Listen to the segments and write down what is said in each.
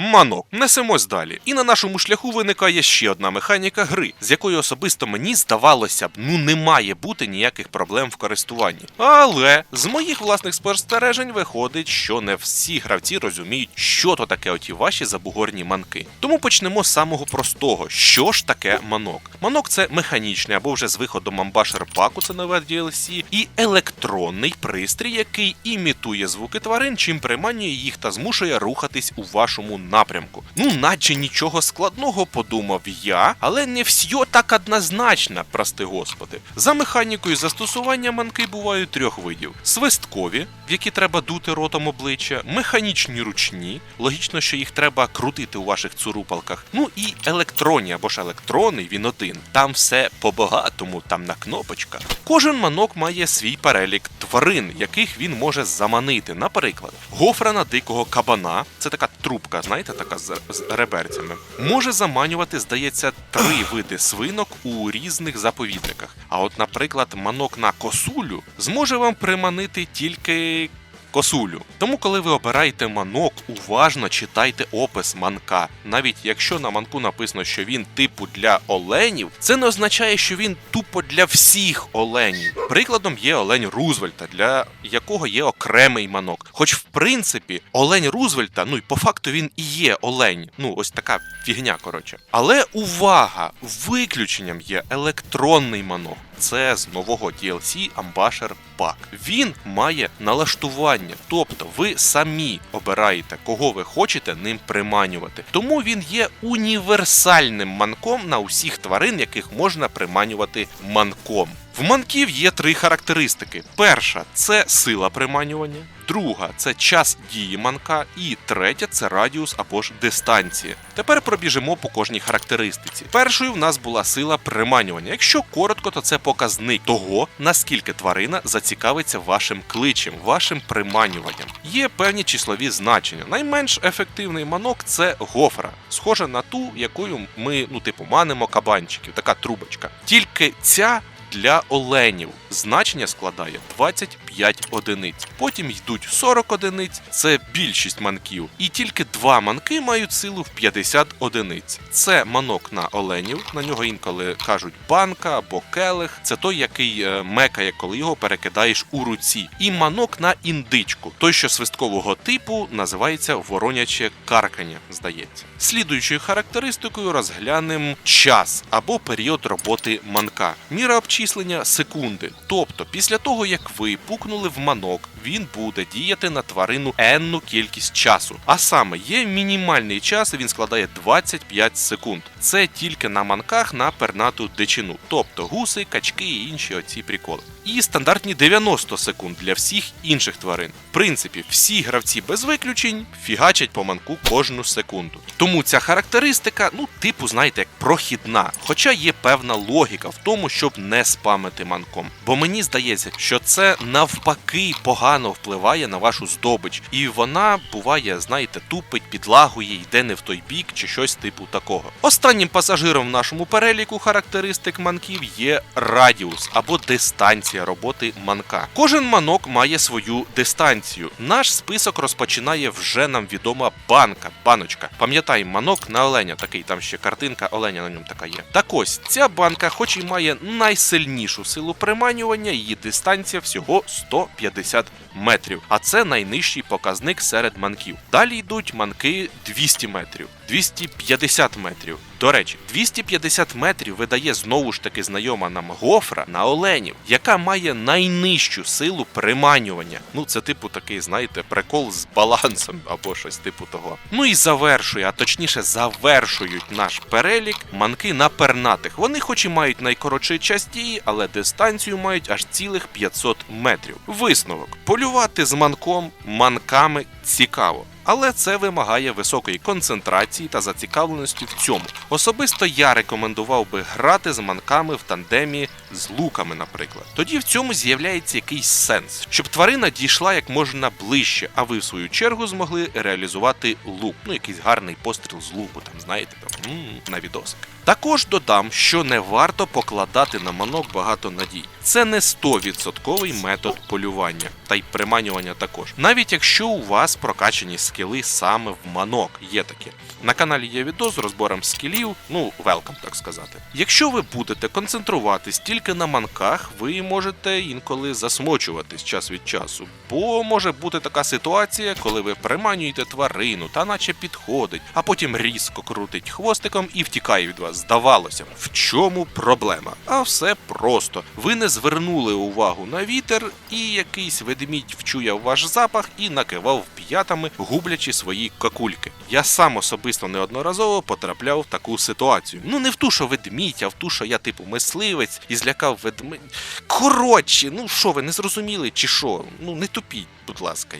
Манок, несемось далі. І на нашому шляху виникає ще одна механіка гри, з якою особисто мені здавалося б, ну не має бути ніяких проблем в користуванні. Але з моїх власних спостережень виходить, що не всі гравці розуміють, що то таке оті ваші забугорні манки. Тому почнемо з самого простого: що ж таке манок? Манок це механічний або вже з виходом амбашер паку, це нове DLC, і електронний пристрій, який імітує звуки тварин, чим приманює їх та змушує рухатись у вашому напрямку. Ну, наче нічого складного, подумав я, але не все так однозначно, прости господи. За механікою застосування манки бувають трьох видів: свисткові, в які треба дути ротом обличчя, механічні ручні, логічно, що їх треба крутити у ваших цурупалках. Ну і електронні або ж електронний, він один. Там все по-багатому, там на кнопочках. Кожен манок має свій перелік тварин, яких він може заманити. Наприклад, гофрана дикого кабана, це така трубка, знаєте, така з, з реберцями, може заманювати, здається, три види свинок у різних заповідниках. А от, наприклад, манок на косулю зможе вам приманити тільки косулю. Тому, коли ви обираєте манок, уважно читайте опис манка. Навіть якщо на манку написано, що він типу для оленів, це не означає, що він тупо для всіх оленів. Прикладом є олень Рузвельта, для якого є окремий манок. Хоч, в принципі, олень Рузвельта, ну і по факту він і є олень. Ну, ось така фігня, коротше. Але увага! Виключенням є електронний манок. Це з нового DLC Ambassador Pack. Він має налаштування, тобто ви самі обираєте, кого ви хочете ним приманювати. Тому він є універсальним манком на усіх тварин, яких можна приманювати манком. В манків є три характеристики: перша це сила приманювання, друга це час дії манка, і третя це радіус або ж дистанція. Тепер пробіжимо по кожній характеристиці. Першою в нас була сила приманювання. Якщо коротко, то це показник того, наскільки тварина зацікавиться вашим кличем, вашим приманюванням. Є певні числові значення. Найменш ефективний манок це гофра, схожа на ту, якою ми, ну типу, манимо кабанчиків, така трубочка. Тільки ця для оленів значення складає 25 одиниць. Потім йдуть 40 одиниць, це більшість манків. І тільки два манки мають силу в 50 одиниць. Це манок на оленів, на нього інколи кажуть банка або келих. Це той, який е, мекає, коли його перекидаєш у руці. І манок на індичку, той, що свисткового типу називається вороняче каркання, здається. Слідуючою характеристикою розглянемо час або період роботи манка. Міра обчислення секунди. Тобто, після того як ви пукнули в манок, він буде діяти на тварину енну кількість часу. А саме є мінімальний час, він складає 25 секунд. Це тільки на манках на пернату дичину, тобто гуси, качки і інші оці приколи. І стандартні 90 секунд для всіх інших тварин. В принципі, всі гравці без виключень фігачать по манку кожну секунду. Тому ця характеристика, ну, типу, знаєте, як прохідна. Хоча є певна логіка в тому, щоб не спамити манком. Бо мені здається, що це навпаки погано впливає на вашу здобич, і вона буває, знаєте, тупить, підлагує, йде не в той бік чи щось типу такого. Останнім пасажиром в нашому переліку характеристик манків є радіус або дистанція роботи манка. Кожен манок має свою дистанцію. Наш список розпочинає вже нам відома банка, баночка. Пам'ятай, манок на оленя, такий там ще картинка оленя на ньому така є. Так ось ця банка, хоч і має найсильнішу силу приманювання, її дистанція всього 150 метрів, а це найнижчий показник серед манків. Далі йдуть манки 200 метрів, 250 метрів. До речі, 250 метрів видає знову ж таки знайома нам гофра на оленів, яка має найнижчу силу приманювання. Ну, це типу такий, знаєте, прикол з балансом або щось типу того. Ну і завершує, а точніше, завершують наш перелік манки на пернатих. Вони, хоч і мають найкоротший час дії, але дистанцію мають аж цілих 500 метрів. Висновок: полювати з манком, манками цікаво. Але це вимагає високої концентрації та зацікавленості в цьому. Особисто я рекомендував би грати з манками в тандемі з луками, наприклад. Тоді в цьому з'являється якийсь сенс, щоб тварина дійшла як можна ближче, а ви в свою чергу змогли реалізувати лук. Ну, якийсь гарний постріл з луку, там знаєте, там на відосик. Також додам, що не варто покладати на манок багато надій. це не 100% метод полювання, та й приманювання також. Навіть якщо у вас прокачані скіли саме в манок, є таке. На каналі є відео з розбором скілів, ну, велкам, так сказати. Якщо ви будете концентруватись тільки на манках, ви можете інколи засмочуватись час від часу. Бо може бути така ситуація, коли ви приманюєте тварину та наче підходить, а потім різко крутить хвостиком і втікає від вас. Здавалося, в чому проблема? А все просто. Ви не звернули увагу на вітер, і якийсь ведмідь вчуяв ваш запах і накивав п'ятами, гублячи свої какульки. Я сам особисто неодноразово потрапляв в таку ситуацію. Ну не в ту, що ведмідь, а в ту, що я типу мисливець і злякав ведмедь. Коротше, ну що ви не зрозуміли чи що? Ну не тупіть, будь ласка.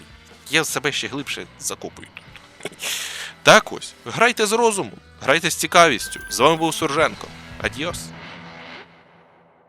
Я себе ще глибше закопую тут. Так ось, грайте з розумом, грайте з цікавістю. З вами був Сурженко. Адіос.